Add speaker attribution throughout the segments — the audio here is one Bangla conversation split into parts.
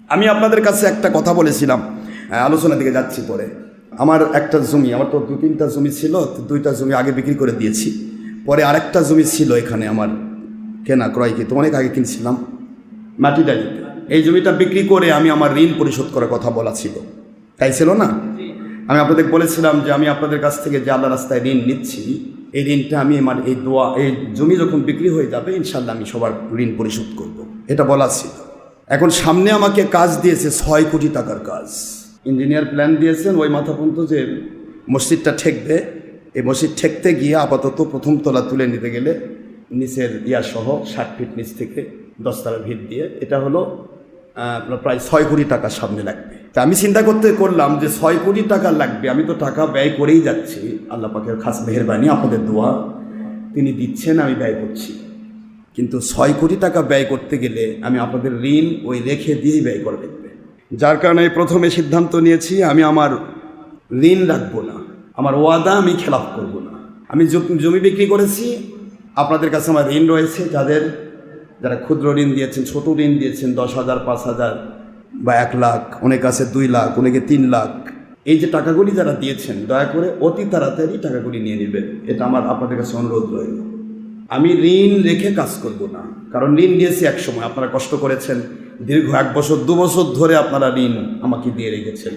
Speaker 1: আমি আপনাদের কাছে একটা কথা বলেছিলাম। আহ, আলোচনা দিকে যাচ্ছি পরে। আমার একটা জমি আমার তো দু তিনটা জমি ছিল দুইটা জমি আগে বিক্রি করে দিয়েছি। পরে আরেকটা জমি ছিল এখানে আমার কেনা ক্রয়কৃত অনেক আগে কিনছিলাম। মাটি ডালিতে এই জমিটা বিক্রি করে আমি আমার ঋণ পরিশোধ করার কথা বলা ছিল। তাই ছিল না? আমি আপনাদের বলেছিলাম যে আমি আপনাদের কাছ থেকে যে আল্লাহ রাস্তায় ঋণ নিচ্ছি এই ঋণটা আমি আমার এই দোয়া এই জমি যখন বিক্রি হয়ে যাবে ইনশাল্লাহ আমি সবার ঋণ পরিশোধ করব। এটা বলা ছিল। এখন সামনে আমাকে কাজ দিয়েছে ছয় কোটি টাকার কাজ। ইঞ্জিনিয়ার প্ল্যান দিয়েছেন, ওই মাথা পর্যন্ত যে মসজিদটা ঠেকবে, এই মসজিদ ঠেকতে গিয়ে আপাতত প্রথম তলা তুলে নিতে গেলে নিচের ইয়া সহ ষাট ফিট নিচ থেকে দশতলা ভিত দিয়ে এটা হলো আপনার প্রায় ছয় কোটি টাকা সামনে লাগবে। তা আমি চিন্তা করতে করলাম যে ছয় কোটি টাকা লাগবে, আমি তো টাকা ব্যয় করেই যাচ্ছি। আল্লাহ পাকের খাস মেহরবানি, আপনাদের দোয়া তিনি দিচ্ছেন, আমি ব্যয় করছি। কিন্তু ছয় কোটি টাকা ব্যয় করতে গেলে আমি আপনাদের ঋণ ওই রেখে দিয়েই ব্যয় করা লাগবে। যার কারণে আমি প্রথমে সিদ্ধান্ত নিয়েছি, আমি আমার ঋণ রাখব না, আমার ওয়াদা আমি খেলাপ করব না। আমি জমি বিক্রি করেছি, আপনাদের কাছে আমার ঋণ রয়েছে, যাদের, যারা ক্ষুদ্র ঋণ দিয়েছেন, ছোট ঋণ দিয়েছেন, দশ হাজার, পাঁচ হাজার বা এক লাখ, অনেক আছে দুই লাখ, অনেকে তিন লাখ। এই যে টাকাগুলি যারা দিয়েছেন, দয়া করে অতি তাড়াতাড়ি টাকাগুলি নিয়ে নেবেন। এটা আমার আপনাদের কাছে অনুরোধ রইল। আমি ঋণ রেখে কাজ করব না। কারণ ঋণ দিয়েছি এক সময়। আপনারা কষ্ট করেছেন। দীর্ঘ এক বছর, দু বছর ধরে আপনারা ঋণ আমাকে দিয়ে রেখেছেন।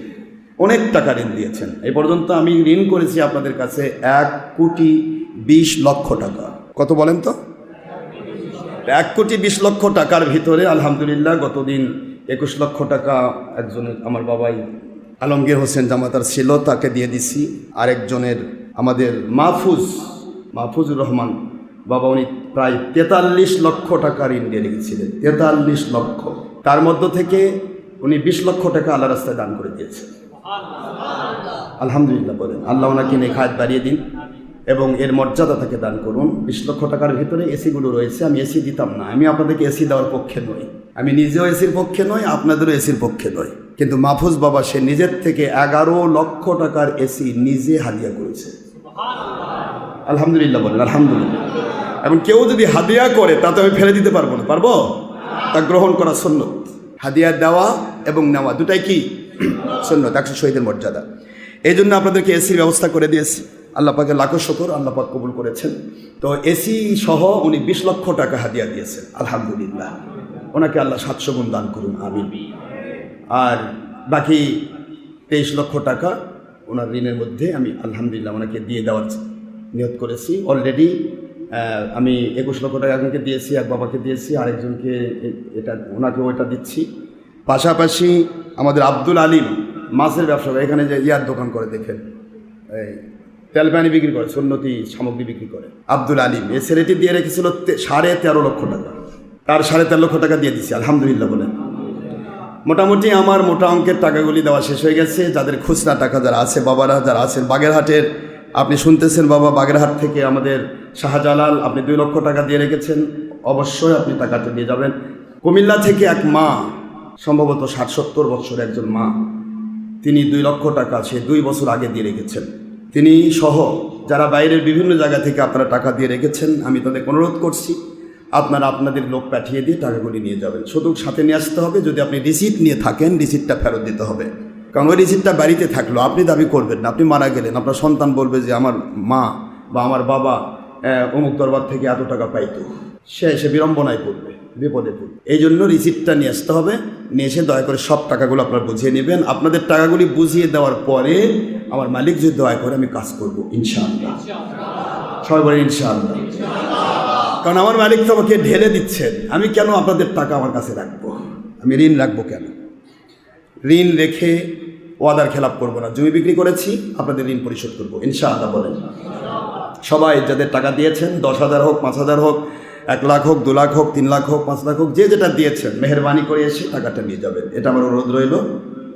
Speaker 1: অনেক টাকা ঋণ দিয়েছেন। এই পর্যন্ত আমি ঋণ করেছি আপনাদের কাছে এক কোটি বিশ লক্ষ টাকা। কত বলেন তো? এক কোটি বিশ লক্ষ টাকার ভিতরে আলহামদুলিল্লাহ গতদিন একুশ লক্ষ টাকা একজনের আমার বাবাই আলমগীর হোসেন জামাতার ছিল, তাকে দিয়ে দিছি। আরেকজনের, আমাদের মাহফুজ, মাহফুজুর রহমান বাবা উনি প্রায় তেতাল্লিশ লক্ষ টাকা ঋণ দিয়ে রেখেছিলেন তেতাল্লিশ লক্ষ। তার মধ্য থেকে উনি বিশ লক্ষ টাকা আল্লাহ রাস্তায় দান করে দিয়েছেন। আলহামদুলিল্লাহ বলেন, আল্লাহ ওনাকে নেখায়াত বাড়িয়ে দিন এবং এর মর্যাদা তাকে দান করুন। বিশ লক্ষ টাকার ভিতরে এসিগুলো রয়েছে, আমি এসি দিতাম না, আমি আপনাদেরকে এসি দেওয়ার পক্ষে নই। আমি নিজেও এসির পক্ষে নই, আপনাদেরও এসির পক্ষে নই। কিন্তু মাহফুজ বাবা, সে নিজের থেকে এগারো লক্ষ টাকার এসি নিজে হাদিয়া করেছে। আলহামদুলিল্লাহ বলেন, আলহামদুলিল্লাহ। এবং কেউ যদি হাদিয়া করে, তাতে আমি ফেলে দিতে পারব না। পারব? তা গ্রহণ করা সন্ন্যত হাদিয়া দেওয়া এবং নেওয়া দুটাই কি? সন্ন্যত একশো শহীদের মর্যাদা। এই জন্য আপনাদেরকে এসির ব্যবস্থা করে দিয়েছি। আল্লাহ পাকে লাখো শকর, আল্লাহ পাক কবুল করেছেন। তো এসি সহ উনি বিশ লক্ষ টাকা হাদিয়া দিয়েছেন। আলহামদুলিল্লাহ। ওনাকে আল্লাহ সাতশো গুণ দান করুন আমি আর বাকি তেইশ লক্ষ টাকা ওনার ঋণের মধ্যে আমি আলহামদুলিল্লাহ ওনাকে দিয়ে দেওয়ার নিয়ত করেছি। অলরেডি আমি একুশ লক্ষ টাকা একজনকে দিয়েছি, এক বাবাকে দিয়েছি, আরেকজনকে এটা ওনাকে ওইটা দিচ্ছি। পাশাপাশি আমাদের আব্দুল আলিম, মাছের ব্যবসা করে। এখানে যে ইয়ার দোকান করে দেখেন। এই তেল পানি বিক্রি করে, সুন্নতি সামগ্রী বিক্রি করে। আব্দুল আলিম, এই ছেলেটি দিয়ে রেখেছিল সাড়ে তেরো লক্ষ টাকা। তার সাড়ে তেরো লক্ষ টাকা দিয়ে দিচ্ছি আলহামদুলিল্লাহ বলে মোটামুটি আমার মোটা অঙ্কের টাকাগুলি দেওয়া শেষ হয়ে গেছে। যাদের খুচরা টাকা যারা আছে, বাবারা যারা আছেন, বাগেরহাটের আপনি শুনতেছেন বাবা বাগেরহাট থেকে আমাদের শাহজালাল, আপনি দুই লক্ষ টাকা দিয়ে রেখেছেন। অবশ্যই আপনি টাকাটা দিয়ে যাবেন। কুমিল্লা থেকে এক মা, সম্ভবত ষাট সত্তর বছর একজন মা, তিনি দুই লক্ষ টাকা সে দুই বছর আগে দিয়ে রেখেছেন। তিনি সহ যারা বাইরের বিভিন্ন জায়গা থেকে আপনারা টাকা দিয়ে রেখেছেন, আমি তাদের অনুরোধ করছি, আপনারা আপনাদের লোক পাঠিয়ে দিয়ে টাকাগুলি নিয়ে যাবেন। শুধু সাথে নিয়ে আসতে হবে। যদি আপনি রিসিট নিয়ে থাকেন রিসিটটা ফেরত দিতে হবে। কারণ ওই রিসিপ্টটা বাড়িতে থাকল, আপনি দাবি করবেন না, আপনি মারা গেলেন, আপনার সন্তান বলবে যে আমার মা বা আমার বাবা অমুক দরবার থেকে এত টাকা পাইতো। সে এসে বিড়ম্বনায় পড়বে, বিপদে পড়বে। এই জন্য রিসিপ্টটা নিয়ে আসতে হবে, নিয়ে এসে দয়া করে সব টাকাগুলো আপনারা বুঝিয়ে নেবেন। আপনাদের টাকাগুলি বুঝিয়ে দেওয়ার পরে আমার মালিক যদি দয়া করে, আমি কাজ করব, ইনশাআল্লাহ। সবাই বলেন, ইনশাআল্লাহ। কারণ আমার মালিক তো আমাকে ঢেলে দিচ্ছেন, আমি কেন আপনাদের টাকা আমার কাছে রাখব? আমি ঋণ রাখব কেন? ঋণ রেখে ওয়াদার খেলাপ করব না। জমি বিক্রি করেছি, আপনাদের ঋণ পরিশোধ করব। ইনশাআল্লাহ বলেন। সবাই যাদের টাকা দিয়েছেন, দশ হাজার হোক, পাঁচ হাজার হোক, এক লাখ হোক, দু লাখ হোক, তিন লাখ হোক, পাঁচ লাখ হোক, যে যেটা দিয়েছেন, মেহরবানি করে এসে টাকাটা নিয়ে যাবেন। এটা আমার অনুরোধ রইল।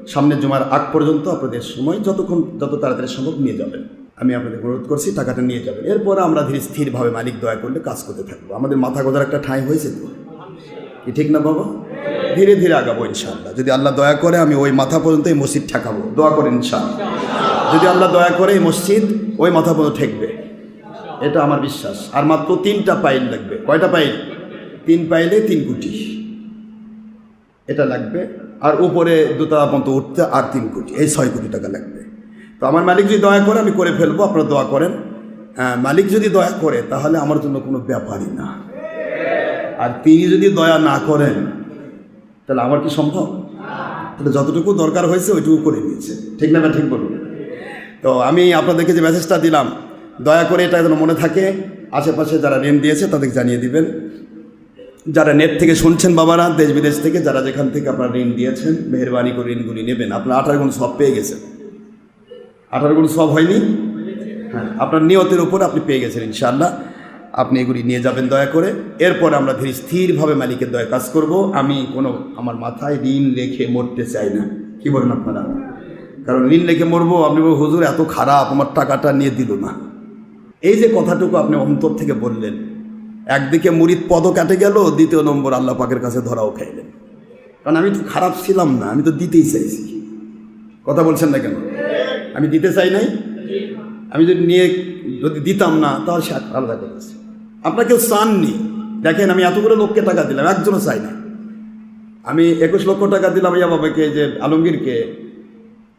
Speaker 1: সামনের জমার আগ পর্যন্ত আপনাদের সময় যতক্ষণ, যত তাড়াতাড়ি সম্ভব নিয়ে যাবেন। আমি আপনাদের অনুরোধ করছি, টাকাটা নিয়ে যাবেন। এরপর আমরা ধীরে স্থিরভাবে মালিক দয়া করলে কাজ করতে থাকব। আমাদের মাথা গোজার একটা ঠাঁই হয়েছে তো। কি ঠিক না বাবা? ধীরে ধীরে আগাবো ইনশাআল্লাহ। যদি আল্লাহ দয়া করে আমি ওই মাথা পর্যন্ত এই মসজিদ ঠেকাবো দোয়া করেন ইনশাআল্লাহ। যদি আল্লাহ দয়া করে এই মসজিদ ওই মাথা পর্যন্ত ঠেকবে এটা আমার বিশ্বাস। আর মাত্র তিনটা পাইল লাগবে। কয়টা পাইল? তিন পাইলে তিন কোটি। এটা লাগবে। আর উপরে দুতলা পর্যন্ত উঠতে আর তিন কোটি। এই ছয় কোটি টাকা লাগবে। তো আমার মালিক যদি দয়া করে আমি করে ফেলব আপনারা দোয়া করেন। হ্যাঁ, মালিক যদি দয়া করে তাহলে আমার জন্য কোনো ব্যাপারই না। আর তিনি যদি দয়া না করেন তাহলে আমার কি সম্ভব? তাহলে যতটুকু দরকার হয়েছে ওইটুকু করে নিয়েছে। ঠিক না না ঠিক বলুন। তো আমি আপনাদেরকে যে মেসেজটা দিলাম, দয়া করে এটা যেন মনে থাকে। আশেপাশে যারা ঋণ দিয়েছে তাদেরকে জানিয়ে দিবেন। যারা নেট থেকে শুনছেন বাবারা, দেশ বিদেশ থেকে যারা যেখান থেকে আপনারা ঋণ দিয়েছেন, মেহরবানি করে ঋণগুলি নেবেন। আপনার আঠারো গুণ সব পেয়ে গেছেন। আঠারো গুণ সব হয়নি? হ্যাঁ আপনার নিয়তের উপর আপনি পেয়ে গেছেন ইনশাআল্লাহ। আপনি এগুলি নিয়ে যাবেন দয়া করে। এরপর আমরা ধীরে স্থিরভাবে মালিকের দয়া কাজ করব। আমি কোনো, আমার মাথায় ঋণ লেখে মরতে চাই না। কি বলেন আপনারা? কারণ ঋণ লেখে মরবো, আপনি হুজুর, এত খারাপ, আমার টাকাটা নিয়ে দিল না। এই যে কথাটুকু আপনি অন্তর থেকে বললেন, একদিকে মুরিদ পদ কাটে গেল, দ্বিতীয় নম্বর আল্লাহ পাকের কাছে ধরাও খাইলেন। কারণ আমি তো খারাপ ছিলাম না, আমি তো দিতেই চাইছি। কথা বলছেন না কেন? আমি দিতে চাই নাই। আমি যদি নিয়ে যদি দিতাম না, তাহলে সে আলাদা করেছে আপনার কেউ চাননি। দেখেন, আমি এতগুলো লোককে টাকা দিলাম, একজনও চাই না আমি একুশ লক্ষ টাকা দিলাম ইয়া বাবাকে যে আলমগীরকে।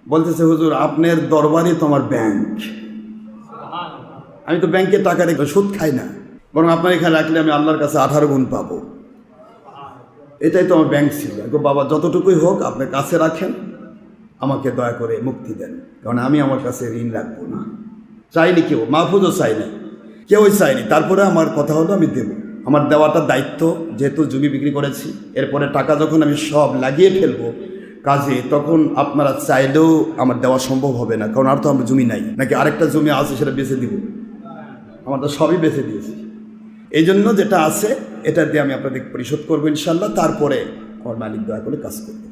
Speaker 1: বলতেছে, হুজুর, আপনার দরবারই তো আমার ব্যাংক আমি তো ব্যাংকে টাকা রেখে সুদ খাই না। বরং আপনার এখানে রাখলে আমি আল্লাহর কাছে আঠারো গুণ পাবো। এটাই তো আমার ব্যাংক ছিল। বাবা, যতটুকুই হোক আপনি কাছে রাখেন, আমাকে দয়া করে মুক্তি দেন। কারণ আমি আমার কাছে ঋণ রাখব না। চাইনি কেউ মাহফুজও চাইনি কেউই চায়নি। তারপরে আমার কথা হলো, আমি দেব। আমার দেওয়াটা দায়িত্ব, যেহেতু জমি বিক্রি করেছি, এরপরে টাকা যখন আমি সব লাগিয়ে ফেলব কাজে, তখন আপনারা চাইলেও আমার দেওয়া সম্ভব হবে না, কারণ আর তো আমার জমি নাই। নাকি আরেকটা জমি আছে, সেটা বেছে দিব। আমার তো সবই বেছে দিয়েছি। এই জন্য যেটা আছে, এটা দিয়ে আমি আপনাদের পরিশোধ করব ইনশাল্লাহ তারপরে আমার মালিক দয়া করে কাজ করব।